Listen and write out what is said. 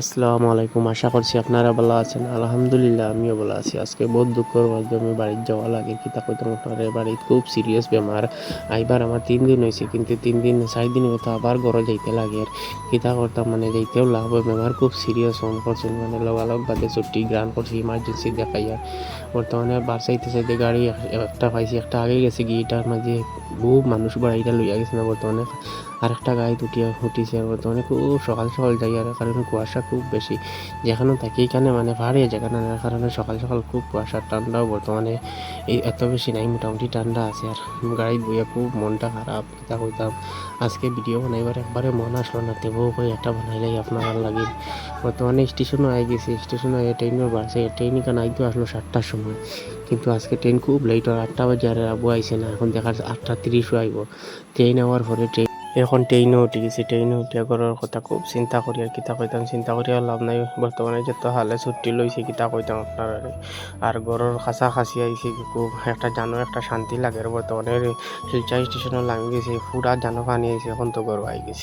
আসসালামু আলাইকুম, আশা করছি আপনারা ভালো আছেন। আলহামদুলিল্লাহ, আমিও ভালো আছি। আজকে বহুত দুঃখর মাধ্যমে বাড়ির যাওয়া লাগে। কিতা কইতাম আপনার বাড়িত খুব সিরিয়াস বেমার। আইবার আমার তিন দিন হয়েছে কিন্তু তিন দিন, চার দিন হয়তো আবার ঘরে যাইতে লাগে। আর কিতা করতাম মানে যাইতেও লাভ হয়। বেমার খুব সিরিয়াস হন করছেন মানে লগালগ বাদে ছুটি গ্রান করছি ইমার্জেন্সি দেখাইয়া। বর্তমানে বাসাইতে চাইতে গাড়ি একটা পাইছি, একটা আগে গেছে গিয়েটার মাঝে খুব মানুষ বাড়িটা লইয়া গেছে না বর্তমানে। আরেকটা গাড়ি উঠিয়া উঠিছে। বর্তমানে খুব সকাল সকাল যাই আর কারণ কুয়াশা খুব বেশি। যেখানে থাকি এখানে মানে ভারী জায়গা না কারণে সকাল সকাল খুব কুয়াশা, ঠান্ডাও বর্তমানে এই এত বেশি নাই, মোটামুটি ঠান্ডা আছে। আর গাড়ি বইয়া খুব মনটা খারাপ কিতা কইতাম। আজকে ভিডিও বানাইবার একবারে মন আসলো না তেবও কই একটা বানাইলাই আপনার লাগি বর্তমানে স্টেশনও আই গেছি স্টেশনে ট্রেনও বাড়ছে ট্রেন এখানে আইতে আসলো সাতটার সময়? কিন্তু আজকে ট্রেন খুব লেট হয় আটটা বাজে, আর আবু আইসে না, এখন দেখা যাচ্ছে আটটা তিরিশও আইব। ট্রেন আওয়ার পরে ট্রেন এখন ট্রেইনও উঠি গেছি, ট্রেইনও উঠিয়া ঘরের কথা খুব চিন্তা করি আর কিতা কইতাম চিন্তা করি আর লাভ নাই। বর্তমানে যত হালে ছুটি লইছে কিতা কইতাম আপনার আর ঘরের খাঁচা খাসি আইছে খুব একটা জানো একটা শান্তি লাগে আর বর্তমানে শিলচা স্টেশনে লাগি গেছে পুরা জানো পানি আইছে এখন তো ঘর আই গেছে।